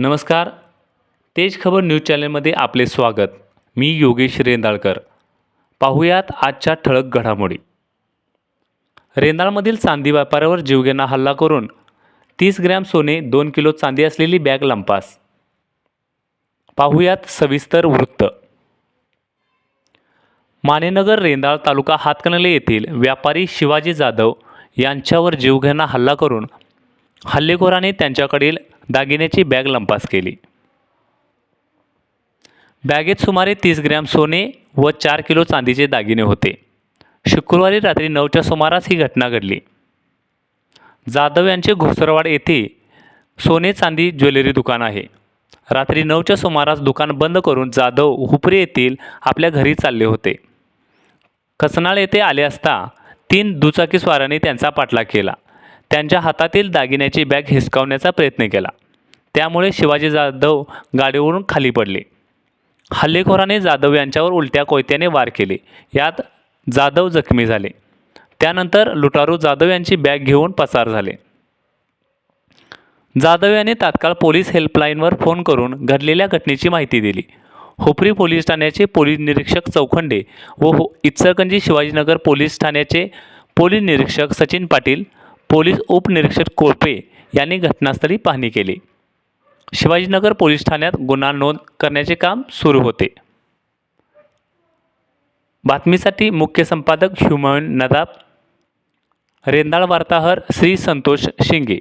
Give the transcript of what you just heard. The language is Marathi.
नमस्कार. तेज खबर न्यूज चॅनलमध्ये आपले स्वागत. मी योगेश रेंदाळकर. पाहूयात आजच्या ठळक घडामोडी. रेंदाळमधील चांदी व्यापाऱ्यावर जीवघेणा हल्ला करून तीस ग्रॅम सोने दोन किलो चांदी असलेली बॅग लंपास. पाहुयात सविस्तर वृत्त. मानेनगर रेंदाळ तालुका हातकणले येथील व्यापारी शिवाजी जाधव यांच्यावर जीवघेणा हल्ला करून हल्लेखोराने त्यांच्याकडील दागिन्याची बॅग लंपास केली. बॅगेत सुमारे तीस ग्रॅम सोने व चार किलो चांदीचे दागिने होते. शुक्रवारी रात्री नऊच्या सुमारास ही घटना घडली. जाधव यांचे घोसरवाड येथे सोने चांदी ज्वेलरी दुकान आहे. रात्री नऊच्या सुमारास दुकान बंद करून जाधव हुपरे येथील आपल्या घरी चालले होते. कसनाळ येथे आले असता तीन दुचाकीस्वारांनी त्यांचा पाठलाग केला. त्यांच्या हातातील दागिन्याची बॅग हिसकावण्याचा प्रयत्न केला. त्यामुळे शिवाजी जाधव गाडीवरून खाली पडले. हल्लेखोराने जाधव यांच्यावर उलट्या कोयत्याने वार केले. यात जाधव जखमी झाले. त्यानंतर लुटारू जाधव यांची बॅग घेऊन पसार झाले. जाधव यांनी तात्काळ पोलीस हेल्पलाईनवर फोन करून घडलेल्या घटनेची माहिती दिली. हुपरी पोलीस ठाण्याचे पोलीस निरीक्षक चौखंडे व हो इचलकंजी शिवाजीनगर पोलीस ठाण्याचे पोलीस निरीक्षक सचिन पाटील पोलीस उपनिरीक्षक कोळपे यांनी घटनास्थळी पाहणी केली. शिवाजीनगर पोलीस ठाण्यात गुन्हा नोंद करण्याचे काम सुरू होते. बातमीसाठी मुख्य संपादक ह्युमन नदाब. रेंदाळ वार्ताहर श्री संतोष शिंगे.